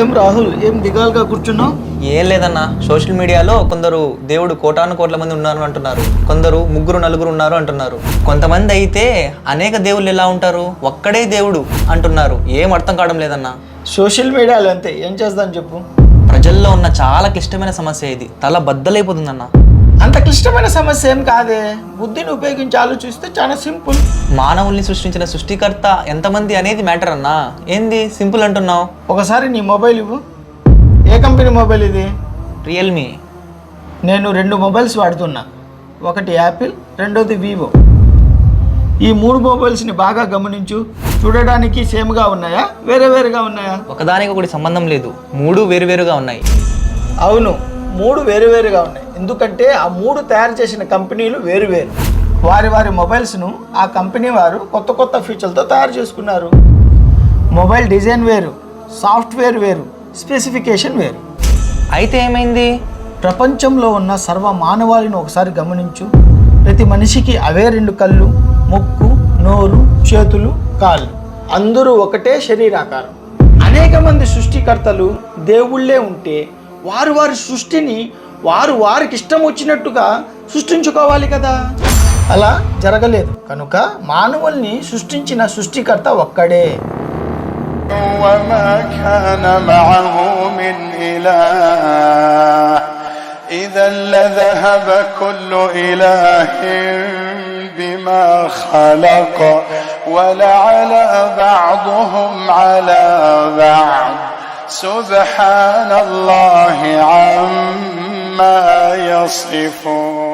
ఏం రాహుల్ ఏం దిగాలుగా కూర్చున్నావు? ఏం లేదన్నా. సోషల్ మీడియాలో కొందరు దేవుడు కోటాను కోట్ల మంది ఉన్నారు అంటున్నారు. కొందరు ముగ్గురు నలుగురు ఉన్నారు అంటున్నారు. కొంతమంది అయితే అనేక దేవుళ్ళు ఎలా ఉంటారు? ఒక్కడే దేవుడు అంటున్నారు. ఏం అర్థం కావడం లేదన్నా. సోషల్ మీడియాలో అంతే. ఏం చేద్దాం చెప్పు? ప్రజల్లో ఉన్న చాలా క్లిష్టమైన సమస్య ఇది. తల బద్దలైపోతుందన్న. అంత క్లిష్టమైన సమస్య ఏం కాదే. బుద్ధిని ఉపయోగించి ఆలోచిస్తే చాలా సింపుల్. మానవుల్ని సృష్టించిన సృష్టికర్త ఎంతమంది అనేది మ్యాటర్ అన్నా. ఏంది? సింపుల్ అంటున్నావు. ఒకసారి నీ మొబైల్ ఇవ్వు. ఏ కంపెనీ మొబైల్ ఇది? రియల్మీ నేను రెండు మొబైల్స్ వాడుతున్నా. ఒకటి యాపిల్ రెండోది వివో. ఈ మూడు మొబైల్స్ని బాగా గమనించు. చూడడానికి సేమ్గా ఉన్నాయా? వేరే వేరుగా ఉన్నాయా? ఒకదానికి ఒకటి సంబంధం లేదు. మూడు వేరువేరుగా ఉన్నాయి. అవును. మూడు వేరువేరుగా ఉన్నాయి. ఎందుకంటే ఆ మూడు తయారు చేసిన కంపెనీలు వేరువేరు వారి. వారి మొబైల్స్ను ఆ కంపెనీ వారు కొత్త కొత్త ఫీచర్లతో తయారు చేసుకున్నారు. మొబైల్ డిజైన్ వేరు సాఫ్ట్వేర్ వేరు స్పెసిఫికేషన్ వేరు. అయితే ఏమైంది? ప్రపంచంలో ఉన్న సర్వ మానవాళిని ఒకసారి గమనించు. ప్రతి మనిషికి అవే రెండు కళ్ళు ముక్కు నోరు చేతులు కాళ్ళు. అందరూ ఒకటే శరీరాకారం. అనేక మంది సృష్టికర్తలు దేవుళ్ళే ఉంటే వారు వారి సృష్టిని వారు వారికి ఇష్టం వచ్చినట్టుగా సృష్టించుకోవాలి కదా అలా జరగలేదు కనుక మానవుల్ని సృష్టించిన సృష్టికర్త ఒక్కడే وما كان معه من إله إذا لذهب كل إله بما خلق ولعلى بعضهم على بعض سبحان الله عما يصفون.